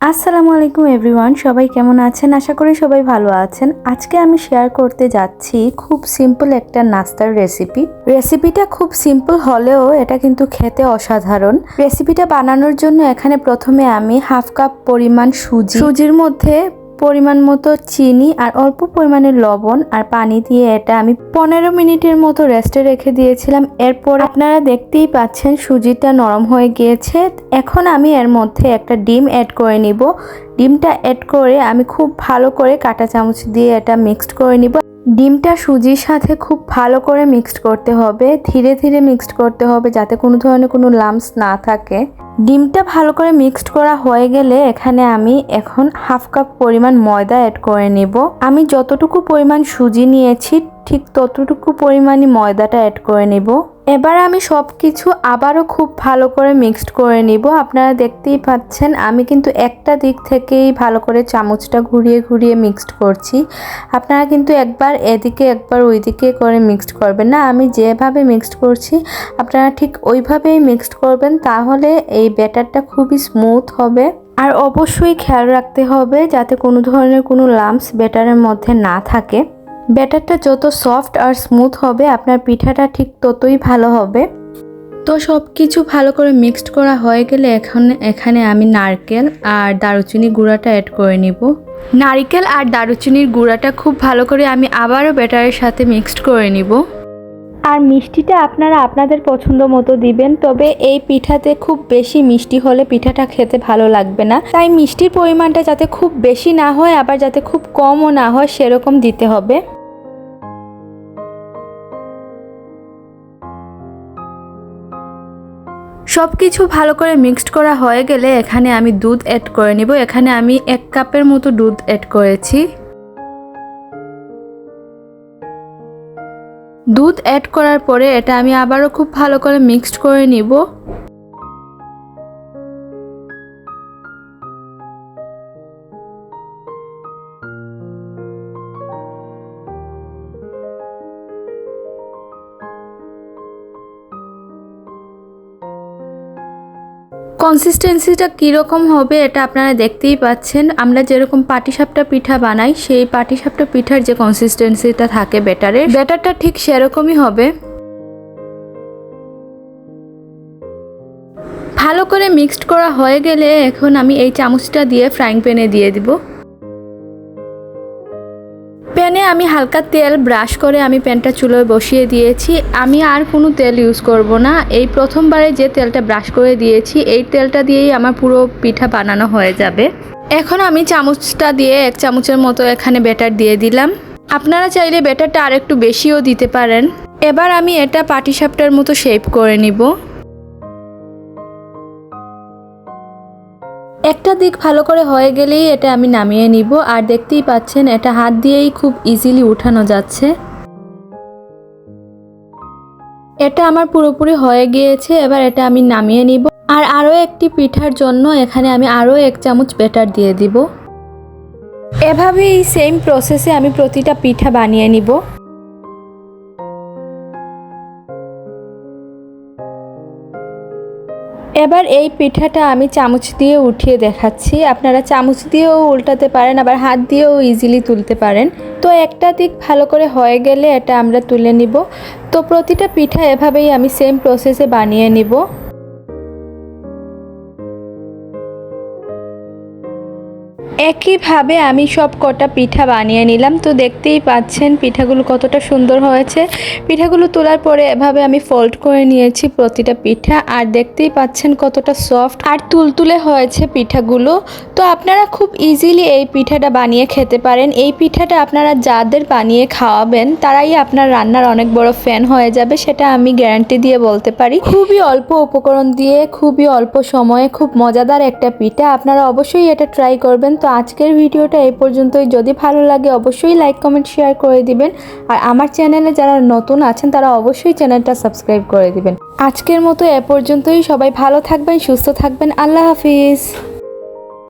আসসালামু আলাইকুম এভরিওয়ান, সবাই কেমন আছেন? আশা করি সবাই ভালো আছেন। আজকে আমি শেয়ার করতে যাচ্ছি খুব সিম্পল একটা নাস্তার রেসিপি রেসিপিটা খুব সিম্পল হলেও এটা কিন্তু খেতে অসাধারণ। রেসিপিটা বানানোর জন্য এখানে প্রথমে আমি হাফ কাপ পরিমাণ সুজি। সুজির মধ্যে পরিমাণ মতো চিনি আর অল্প পরিমাণে লবণ আর পানি দিয়ে এটা আমি পনেরো মিনিটের মতো রেস্টে রেখে দিয়েছিলাম। এরপর আপনারা দেখতেই পাচ্ছেন সুজিটা নরম হয়ে গিয়েছে। এখন আমি এর মধ্যে একটা ডিম অ্যাড করে নিব। ডিমটা অ্যাড করে আমি খুব ভালো করে কাঁটা চামচ দিয়ে এটা মিক্সড করে নিব। ডিমটা সুজির সাথে খুব ভালো করে মিক্সড করতে হবে, ধীরে ধীরে মিক্সড করতে হবে যাতে কোনো ধরনের কোনো লাম্পস না থাকে। ডিমটা ভালো করে মিক্সড করা হয়ে গেলে এখানে আমি এখন হাফ কাপ পরিমাণ ময়দা অ্যাড করে নেব। আমি যতটুকু পরিমাণ সুজি নিয়েছি ঠিক ততটুকু পরিমাণে ময়দাটা অ্যাড করে নেব। এবার আমি সব কিছু আবারও খুব ভালো করে মিক্সড করে নিব। আপনারা দেখতেই পাচ্ছেন, আমি কিন্তু একটা দিক থেকেই ভালো করে চামচটা ঘুরিয়ে ঘুরিয়ে মিক্সড করছি। আপনারা কিন্তু একবার এদিকে একবার ওইদিকে করে মিক্সড করবেন না। আমি যেভাবে মিক্সড করছি, আপনারা ঠিক ওইভাবেই মিক্সড করবেন, তাহলে এই ব্যাটারটা খুবই স্মুথ হবে। আর অবশ্যই খেয়াল রাখতে হবে যাতে কোনো ধরনের কোনো লাম্পস ব্যাটারের মধ্যে না থাকে। ব্যাটারটা যত সফট আর স্মুথ হবে আপনার পিঠাটা ঠিক ততই ভালো হবে। তো সব কিছু ভালো করে মিক্সড করা হয়ে গেলে এখন এখানে আমি নারকেল আর দারুচিনি গুঁড়াটা অ্যাড করে নিব। নারকেল আর দারুচিনির গুঁড়াটা খুব ভালো করে আমি আবারও ব্যাটারের সাথে মিক্সড করে নিব। আর মিষ্টিটা আপনারা আপনাদের পছন্দ মতো দিবেন তবে এই পিঠাতে খুব বেশি মিষ্টি হলে পিঠাটা খেতে ভালো লাগবে না। তাই মিষ্টির পরিমাণটা যাতে খুব বেশি না হয় আবার যাতে খুব কমও না হয় সেরকম দিতে হবে। সব কিছু ভালো করে মিক্সড করা হয়ে গেলে এখানে আমি দুধ অ্যাড করে নিব। এখানে আমি এক কাপের মতো দুধ অ্যাড করেছি। দুধ অ্যাড করার পরে এটা আমি আবারও খুব ভালো করে মিক্সড করে নিব। কনসিস্টেন্সিটা কীরকম হবে এটা আপনারা দেখতেই পাচ্ছেন। আমরা যেরকম পাটিসাপটা পিঠা বানাই, সেই পাটিসাপটা পিঠার যে কনসিস্টেন্সিটা থাকে ব্যাটারের, ব্যাটারটা ঠিক সেরকমই হবে। ভালো করে মিক্সড করা হয়ে গেলে এখন আমি এই চামচটা দিয়ে ফ্রাইং প্যানে দিয়ে দিব। আমি হালকা তেল ব্রাশ করে আমি প্যানটা চুলোয় বসিয়ে দিয়েছি। আমি আর কোনো তেল ইউজ করব না। এই প্রথমবারে যে তেলটা ব্রাশ করে দিয়েছি, এই তেলটা দিয়েই আমার পুরো পিঠা বানানো হয়ে যাবে। এখন আমি চামচটা দিয়ে এক চামচের মতো এখানে ব্যাটার দিয়ে দিলাম। আপনারা চাইলে ব্যাটারটা আর একটু বেশিও দিতে পারেন। এবার আমি এটা পাটিসাপটার মতো শেপ করে নিব। একটা দিক ভালো করে হয়ে গেলেই এটা আমি নামিয়ে নিব। আর দেখতেই পাচ্ছেন, এটা হাত দিয়েই খুব ইজিলি উঠানো যাচ্ছে। এটা আমার পুরোপুরি হয়ে গিয়েছে, এবার এটা আমি নামিয়ে নিব। আর আরও একটি পিঠার জন্য এখানে আমি আরও এক চামচ বেটার দিয়ে দিব। এভাবেই সেম প্রসেসে আমি প্রতিটা পিঠা বানিয়ে নিব। এবার এই পিঠাটা আমি চামচ দিয়ে উঠিয়ে দেখাচ্ছি। আপনারা চামচ দিয়েও উল্টাতে পারেন, আবার হাত দিয়েও ইজিলি তুলতে পারেন। তো একটা দিক ভালো করে হয়ে গেলে এটা আমরা তুলে নিব। তো প্রতিটা পিঠা এভাবেই আমি সেম প্রসেসে বানিয়ে নিব। একইভাবে আমি সব কটা পিঠা বানিয়ে নিলাম। তো দেখতেই পাচ্ছেন পিঠাগুলো কতটা সুন্দর হয়েছে। পিঠাগুলো তোলার পরে এভাবে আমি ফোল্ড করে নিয়েছি প্রতিটা পিঠা। আর দেখতেই পাচ্ছেন কতটা সফট আর তুলতুলে হয়েছে পিঠাগুলো। তো আপনারা খুব ইজিলি এই পিঠাটা বানিয়ে খেতে পারেন। এই পিঠাটা আপনারা যাদের বানিয়ে খাওয়াবেন, তারাই আপনার রান্নার অনেক বড় ফ্যান হয়ে যাবে, সেটা আমি গ্যারান্টি দিয়ে বলতে পারি। খুবই অল্প উপকরণ দিয়ে, খুবই অল্প সময়ে, খুব মজাদার একটা পিঠা। আপনারা অবশ্যই এটা ট্রাই করবেন। তো আজকের ভিডিওটা এই পর্যন্তই। যদি ভালো লাগে অবশ্যই লাইক, কমেন্ট, শেয়ার করে দিবেন। আর আমার চ্যানেলে যারা নতুন আছেন, তারা অবশ্যই চ্যানেলটা সাবস্ক্রাইব করে দিবেন। আজকের মতো এ পর্যন্তই। সবাই ভালো থাকবেন, সুস্থ থাকবেন। আল্লাহ হাফিজ।